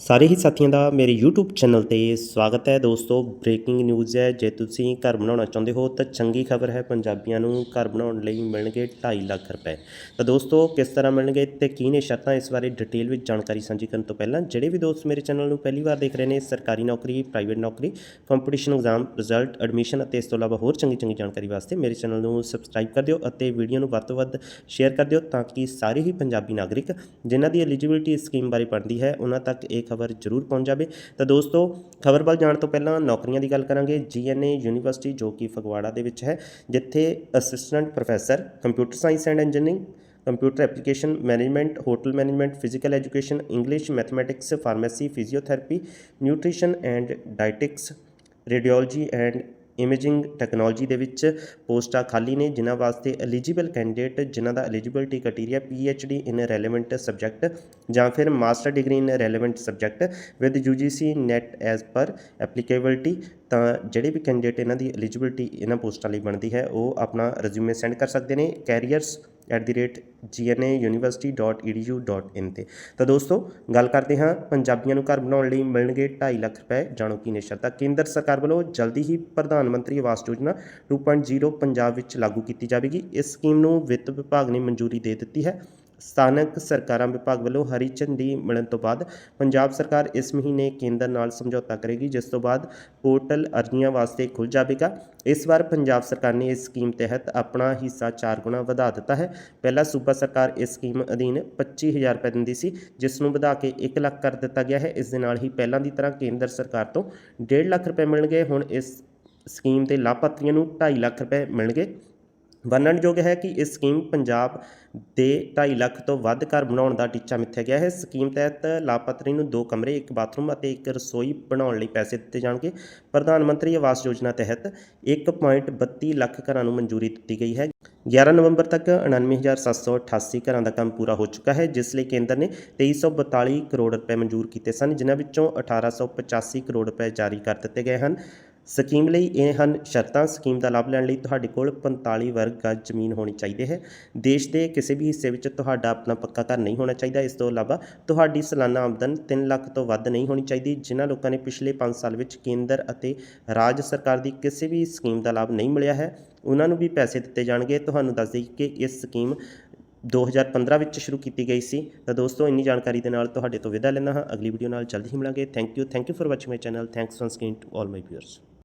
ਸਾਰੇ ਹੀ ਸਾਥੀਆਂ ਦਾ ਮੇਰੇ YouTube ਚੈਨਲ ਤੇ ਸਵਾਗਤ ਹੈ ਦੋਸਤੋ। ਬ੍ਰੇਕਿੰਗ ਨਿਊਜ਼ ਹੈ, ਜੇ ਤੁਸੀਂ ਘਰ ਬਣਾਉਣਾ ਚਾਹੁੰਦੇ ਹੋ ਤਾਂ ਚੰਗੀ ਖਬਰ ਹੈ, ਪੰਜਾਬੀਆਂ ਨੂੰ ਘਰ ਬਣਾਉਣ ਲਈ ਮਿਲਣਗੇ 2.5 ਲੱਖ ਰੁਪਏ। ਤਾਂ ਦੋਸਤੋ, ਕਿਸ ਤਰ੍ਹਾਂ ਮਿਲਣਗੇ ਤੇ ਕੀ ਨੇ ਸ਼ਰਤਾਂ, ਇਸ ਬਾਰੇ ਡਿਟੇਲ ਵਿੱਚ ਜਾਣਕਾਰੀ ਸਾਂਝੀ ਕਰਨ ਤੋਂ ਪਹਿਲਾਂ ਜਿਹੜੇ ਵੀ ਦੋਸਤ ਮੇਰੇ ਚੈਨਲ ਨੂੰ ਪਹਿਲੀ ਵਾਰ ਦੇਖ ਰਹੇ ਨੇ, ਸਰਕਾਰੀ ਨੌਕਰੀ ਪ੍ਰਾਈਵੇਟ ਨੌਕਰੀ ਕੰਪੀਟੀਸ਼ਨ ਐਗਜ਼ਾਮ ਰਿਜ਼ਲਟ ਐਡਮਿਸ਼ਨ ਅਤੇ ਇਸ ਤੋਂ ਇਲਾਵਾ ਹੋਰ ਚੰਗੀ ਚੰਗੀ ਜਾਣਕਾਰੀ ਵਾਸਤੇ ਮੇਰੇ ਚੈਨਲ ਨੂੰ ਸਬਸਕ੍ਰਾਈਬ ਕਰ ਦਿਓ ਅਤੇ ਵੀਡੀਓ ਨੂੰ ਵੱਧ ਤੋਂ ਵੱਧ ਸ਼ੇਅਰ ਕਰ ਦਿਓ ਤਾਂ ਕਿ ਸਾਰੇ ਹੀ ਪੰਜਾਬੀ ਨਾਗਰਿਕ ਜਿਨ੍ਹਾਂ ਦੀ ਐਲੀਜੀਬਿਲਟੀ ਸਕੀਮ ਬਾਰੇ ਪੜ੍ਹਦੀ ਹੈ, ਉਹਨਾਂ ਤੱਕ ਇਹ ਖਬਰ ਜ਼ਰੂਰ ਪਹੁੰਚ ਜਾਵੇ। ਤਾਂ ਦੋਸਤੋ, ਖਬਰ ਵੱਲ ਜਾਣ ਤੋਂ ਪਹਿਲਾਂ ਨੌਕਰੀਆਂ ਦੀ ਗੱਲ ਕਰਾਂਗੇ। ਜੀਐਨਏ ਯੂਨੀਵਰਸਿਟੀ ਜੋ ਕਿ ਫਗਵਾੜਾ ਦੇ ਵਿੱਚ ਹੈ, ਜਿੱਥੇ assistant professor computer science and engineering computer application management hotel management physical education English mathematics pharmacy physiotherapy nutrition and dietetics radiology and imaging technology ਦੇ ਵਿੱਚ ਪੋਸਟਾਂ ਖਾਲੀ ਨੇ, ਜਿਨ੍ਹਾਂ ਵਾਸਤੇ ਐਲੀਜੀਬਲ ਕੈਂਡੀਡੇਟ ਜਿਨ੍ਹਾਂ ਦਾ eligibility criteria D in relevant subject ਜਾਂ ਫਿਰ master degree in relevant subject with UGC NET as per applicability ਤਾਂ ਜਿਹੜੇ ਵੀ ਕੈਂਡੀਡੇਟ ਇਹਨਾਂ ਦੀ ਐਲੀਜੀਬਿਲਟੀ ਇਹਨਾਂ ਪੋਸਟਾਂ ਲਈ ਬਣਦੀ ਹੈ, ਉਹ ਆਪਣਾ ਰਿਜ਼ਿਊਮੇ ਸੈਂਡ ਕਰ ਸਕਦੇ ਨੇ carriers at the rate gnauniversity.edu.in ਤੇ। ਤਾਂ ਦੋਸਤੋ, ਗੱਲ ਕਰਦੇ ਹਾਂ ਪੰਜਾਬੀਆਂ ਨੂੰ ਘਰ ਬਣਾਉਣ ਲਈ ਮਿਲਣਗੇ 2.5 ਲੱਖ ਰੁਪਏ। ਜਾਣੋ ਕੀ ਨੇ ਸ਼ਰਤਾਂ ਕੇਂਦਰ ਸਰਕਾਰ ਵੱਲੋਂ ਜਲਦੀ ਹੀ ਪ੍ਰਧਾਨ ਮੰਤਰੀ ਆਵਾਸ ਯੋਜਨਾ 2.0 ਪੰਜਾਬ ਵਿੱਚ ਲਾਗੂ ਕੀਤੀ ਜਾਵੇਗੀ। ਇਸ ਸਕੀਮ ਨੂੰ ਵਿੱਤ ਵਿਭਾਗ ਨੇ ਮਨਜ਼ੂਰੀ ਦੇ ਦਿੱਤੀ ਹੈ। ਸਥਾਨਕ ਸਰਕਾਰਾਂ ਵਿਭਾਗ ਵੱਲੋਂ ਹਰੀ ਝੰਡੀ ਮਿਲਣ ਤੋਂ ਬਾਅਦ ਪੰਜਾਬ ਸਰਕਾਰ ਇਸ ਮਹੀਨੇ ਕੇਂਦਰ ਨਾਲ ਸਮਝੌਤਾ ਕਰੇਗੀ, ਜਿਸ ਤੋਂ ਬਾਅਦ ਪੋਰਟਲ ਅਰਜ਼ੀਆਂ ਵਾਸਤੇ ਖੁੱਲ੍ਹ ਜਾਵੇਗਾ। ਇਸ ਵਾਰ ਪੰਜਾਬ ਸਰਕਾਰ ਨੇ ਇਸ ਸਕੀਮ ਤਹਿਤ ਆਪਣਾ ਹਿੱਸਾ 4 ਗੁਣਾ ਵਧਾ ਦਿੱਤਾ ਹੈ। ਪਹਿਲਾਂ ਸੂਬਾ ਸਰਕਾਰ ਇਸ ਸਕੀਮ ਅਧੀਨ 25000 ਰੁਪਏ ਦਿੰਦੀ ਸੀ, ਜਿਸ ਨੂੰ ਵਧਾ ਕੇ 1 ਲੱਖ ਕਰ ਦਿੱਤਾ ਗਿਆ ਹੈ। ਇਸ ਦੇ ਨਾਲ ਹੀ ਪਹਿਲਾਂ ਦੀ ਤਰ੍ਹਾਂ ਕੇਂਦਰ ਸਰਕਾਰ ਤੋਂ 1.5 ਲੱਖ ਰੁਪਏ ਮਿਲਣਗੇ। ਹੁਣ ਇਸ ਸਕੀਮ ਦੇ ਲਾਭਪਾਤਰੀਆਂ ਨੂੰ 2.5 ਲੱਖ ਰੁਪਏ ਮਿਲਣਗੇ। ਵਰਣਨਯੋਗ ਹੈ ਕਿ ਇਸ ਸਕੀਮ ਪੰਜਾਬ ਦੇ 2.5 ਲੱਖ ਤੋਂ ਵੱਧ ਘਰ ਬਣਾਉਣ ਦਾ ਟੀਚਾ ਮਿੱਥਿਆ ਗਿਆ ਹੈ। ਸਕੀਮ ਤਹਿਤ ਲਾਭਪਾਤਰੀ ਨੂੰ ਦੋ ਕਮਰੇ, ਇੱਕ ਬਾਥਰੂਮ ਅਤੇ ਇੱਕ ਰਸੋਈ ਬਣਾਉਣ ਲਈ ਪੈਸੇ ਦਿੱਤੇ ਜਾਣਗੇ। ਪ੍ਰਧਾਨ ਮੰਤਰੀ ਆਵਾਸ ਯੋਜਨਾ ਤਹਿਤ 1.32 ਲੱਖ ਘਰਾਂ ਨੂੰ ਮਨਜ਼ੂਰੀ ਦਿੱਤੀ ਗਈ ਹੈ। 11 ਨਵੰਬਰ ਤੱਕ 99788 ਘਰਾਂ ਦਾ ਕੰਮ ਪੂਰਾ ਹੋ ਚੁੱਕਾ ਹੈ, ਜਿਸ ਲਈ ਕੇਂਦਰ ਨੇ 2342 ਕਰੋੜ ਰੁਪਏ ਮਨਜ਼ੂਰ ਕੀਤੇ ਸਨ, ਜਿਨ੍ਹਾਂ ਵਿੱਚੋਂ 1885 ਕਰੋੜ ਰੁਪਏ ਜਾਰੀ ਕਰ ਦਿੱਤੇ ਗਏ ਹਨ। ਸਕੀਮ ਲਈ ਇਹ ਹਨ ਸ਼ਰਤਾਂ। ਸਕੀਮ ਦਾ ਲਾਭ ਲੈਣ ਲਈ ਤੁਹਾਡੇ ਕੋਲ 45 ਵਰਗ ਗਜ ਜ਼ਮੀਨ ਹੋਣੀ ਚਾਹੀਦੀ ਹੈ। ਦੇਸ਼ ਦੇ ਕਿਸੇ ਵੀ ਹਿੱਸੇ ਵਿੱਚ ਤੁਹਾਡਾ ਆਪਣਾ ਪੱਕਾ ਘਰ ਨਹੀਂ ਹੋਣਾ ਚਾਹੀਦਾ। ਇਸ ਤੋਂ ਇਲਾਵਾ ਤੁਹਾਡੀ ਸਾਲਾਨਾ ਆਮਦਨ 3 ਲੱਖ ਤੋਂ ਵੱਧ ਨਹੀਂ ਹੋਣੀ ਚਾਹੀਦੀ, ਜਿਨ੍ਹਾਂ ਲੋਕਾਂ ਨੇ ਪਿਛਲੇ 5 ਸਾਲ ਵਿੱਚ ਕੇਂਦਰ ਅਤੇ ਰਾਜ ਸਰਕਾਰ ਦੀ ਕਿਸੇ ਵੀ ਸਕੀਮ ਦਾ ਲਾਭ ਨਹੀਂ ਮਿਲਿਆ ਹੈ। ਉਹਨਾਂ ਨੂੰ ਵੀ ਪੈਸੇ ਦਿੱਤੇ ਜਾਣਗੇ। ਤੁਹਾਨੂੰ ਦੱਸ ਦੇਈਏ ਕਿ ਇਸ ਸਕੀਮ 2015 ਵਿੱਚ ਸ਼ੁਰੂ ਕੀਤੀ ਗਈ ਸੀ। ਤਾਂ ਦੋਸਤੋ, ਇੰਨੀ ਜਾਣਕਾਰੀ ਦੇ ਨਾਲ ਤੁਹਾਡੇ ਤੋਂ ਵਿਦਾ ਲੈਣਾ ਹਾਂ। ਅਗਲੀ ਵੀਡੀਓ ਨਾਲ ਜਲਦੀ ਹੀ ਮਿਲਾਂਗੇ। Thank you thank you for watching my channel thanks once again to all my viewers